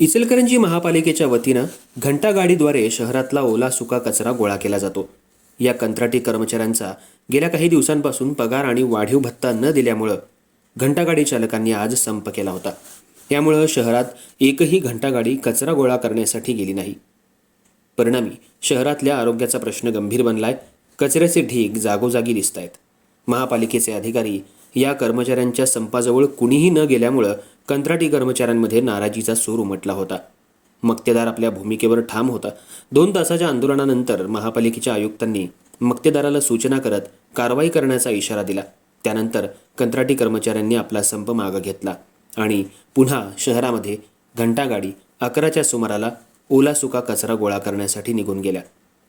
इचलकरंजी महापालिकेच्या वतीनं घंटागाडीद्वारे शहरातला ओला सुका कचरा गोळा केला जातो. या कंत्राटी कर्मचाऱ्यांचा गेल्या काही दिवसांपासून पगार आणि वाढीव भत्ता न दिल्यामुळं घंटागाडी चालकांनी आज संप केला होता. यामुळं शहरात एकही घंटागाडी कचरा गोळा करण्यासाठी गेली नाही. परिणामी शहरातल्या आरोग्याचा प्रश्न गंभीर बनलाय कचऱ्याचे ढीग जागोजागी दिसत आहेत महापालिकेचे अधिकारी या कर्मचाऱ्यांच्या संपाजवळ कुणीही न गेल्यामुळं कंत्राटी कर्मचाऱ्यांमध्ये नाराजीचा सूर उमटला होता. मक्तेदार आपल्या भूमिकेवर ठाम होता. दोन तासाच्या आंदोलनानंतर महापालिकेच्या आयुक्तांनी मक्तेदाराला सूचना करत कारवाई करण्याचा इशारा दिला. त्यानंतर कंत्राटी कर्मचाऱ्यांनी आपला संप मागं घेतला आणि पुन्हा शहरामध्ये घंटागाडी अकराच्या सुमाराला ओला सुका कचरा गोळा करण्यासाठी निघून गेल्या.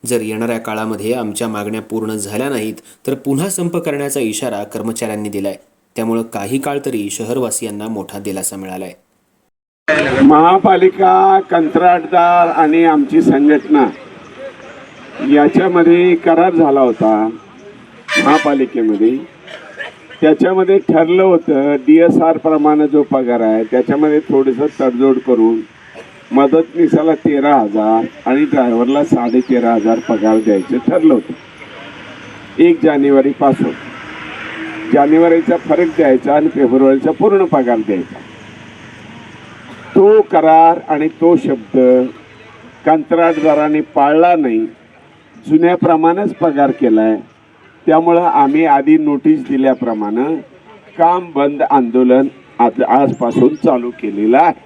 जर येणाऱ्या काळामध्ये आमच्या मागण्या पूर्ण झाल्या नाहीत तर पुन्हा संप करण्याचा इशारा कर्मचाऱ्यांनी दिलाय. त्यामुळं काही काळ तरी शहरवासियांना मोठा दिलासा मिळालाय. महापालिका कंत्राटदार आणि आमची संघटना याच्यामध्ये करार झाला होता महापालिकेमध्ये. त्याच्यामध्ये ठरलं होतं डी एस आर प्रमाणे जो पगार आहे त्याच्यामध्ये थोडंसं तडजोड करून मदतनीसाला तेरा हजार आणि ड्रायव्हरला साडे तेरा हजार पगार द्यायचे ठरलं होतं. एक जानेवारीपासून जानेवारीचा फरक द्यायचा आणि फेब्रुवारीचा पूर्ण पगार द्यायचा. तो करार आणि तो शब्द कंत्राटदाराने पाळला नाही जुन्याप्रमाणेच पगार केला आहे त्यामुळं आम्ही आधी नोटीस दिल्याप्रमाणे काम बंद आंदोलन आज आजपासून चालू केलेलं आहे.